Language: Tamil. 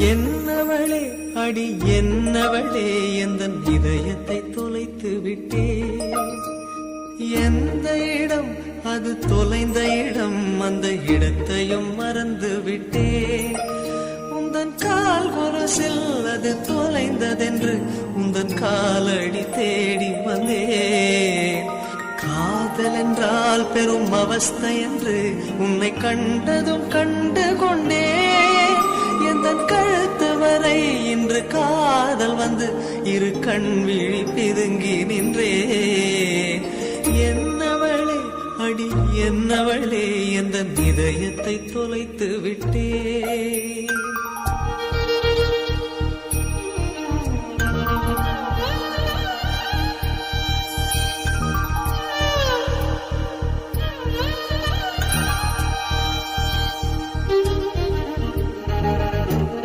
என்னவளே அடி என்னவளே எந்த இதயத்தை தொலைத்து விட்டே எந்த இடம் அது தொலைந்த இடம் அந்த இடத்தையும் மறந்து விட்டே உந்தன் கால் கொரசில் அது தொலைந்ததென்று உந்தன் காலடி தேடி வந்தேன். காதல் என்றால் பெரும் அவஸ்தை என்று உன்னை கண்டதும் கண்டு கொண்டேன். இன்று காதல் வந்து இரு கண் விழி பிதுங்கி நின்றே. என்னவளே அடி என்னவளே எந்த இதயத்தை தொலைத்து விட்டே.